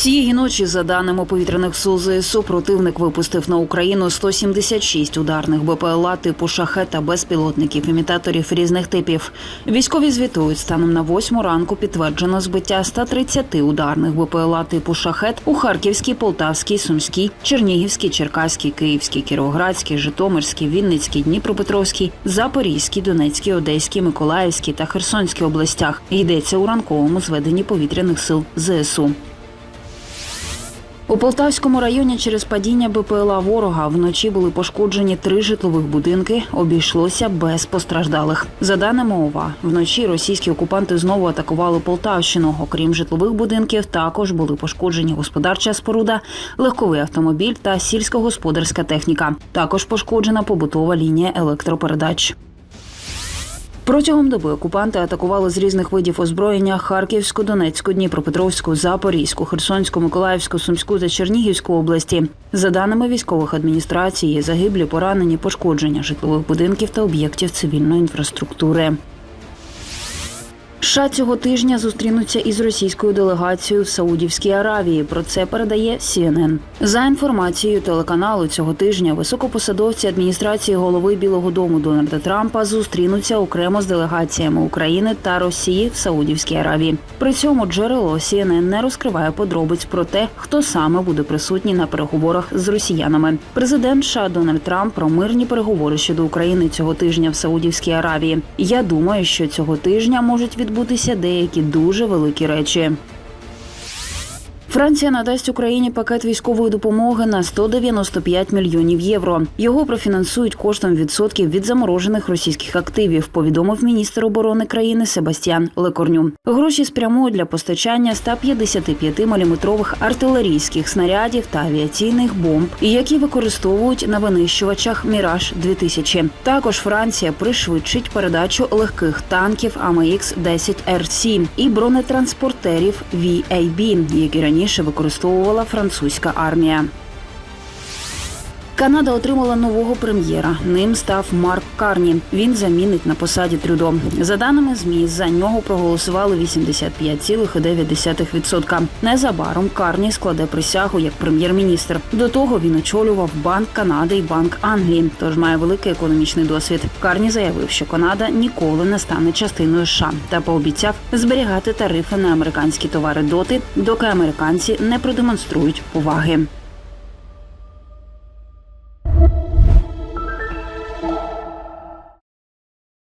Цієї ночі, за даними повітряних сил ЗСУ, противник випустив на Україну 176 ударних БПЛА типу шахет та безпілотників імітаторів різних типів. Військові звітують станом на 8 ранку підтверджено збиття 130 ударних БПЛА типу шахет у Харківській, Полтавській, Сумській, Чернігівській, Черкаській, Київській, Кіровоградській, Житомирській, Вінницькій, Дніпропетровській, Запорізькій, Донецькій, Одеській, Миколаївській та Херсонській областях. Йдеться у ранковому зведенні повітряних сил ЗСУ. У Полтавському районі через падіння БПЛА ворога вночі були пошкоджені три житлових будинки. Обійшлося без постраждалих. За даними ОВА, вночі російські окупанти знову атакували Полтавщину. Окрім житлових будинків, також були пошкоджені господарча споруда, легковий автомобіль та сільськогосподарська техніка. Також пошкоджена побутова лінія електропередач. Протягом доби окупанти атакували з різних видів озброєння Харківську, Донецьку, Дніпропетровську, Запорізьку, Херсонську, Миколаївську, Сумську та Чернігівську області. За даними військових адміністрацій, загиблі, поранені, пошкодження житлових будинків та об'єктів цивільної інфраструктури. США цього тижня зустрінуться із російською делегацією в Саудівській Аравії. Про це передає CNN. За інформацією телеканалу цього тижня високопосадовці адміністрації голови Білого Дому Дональда Трампа зустрінуться окремо з делегаціями України та Росії в Саудівській Аравії. При цьому джерело CNN не розкриває подробиць про те, хто саме буде присутній на переговорах з росіянами. Президент США Дональд Трамп про мирні переговори щодо України цього тижня в Саудівській Аравії. Я думаю, що цього тижня можуть відбутися деякі дуже великі речі. Франція надасть Україні пакет військової допомоги на 195 мільйонів євро. Його профінансують коштом відсотків від заморожених російських активів. Повідомив міністр оборони країни Себастьян Лекорню. Гроші спрямують для постачання 155-мм артилерійських снарядів та авіаційних бомб, які використовують на винищувачах Міраж 2000 Також Франція пришвидшить передачу легких танків АМХ 10 РС і бронетранспортерів VAB, які раніше використовувала французька армія. Канада отримала нового прем'єра. Ним став Марк Карні. Він замінить на посаді Трюдо. За даними змі, за нього проголосували 85,9%. Незабаром Карні складе присягу як прем'єр-міністр. До того він очолював Банк Канади і Банк Англії, тож має великий економічний досвід. Карні заявив, що Канада ніколи не стане частиною США та пообіцяв зберігати тарифи на американські товари доти, доки американці не продемонструють поваги.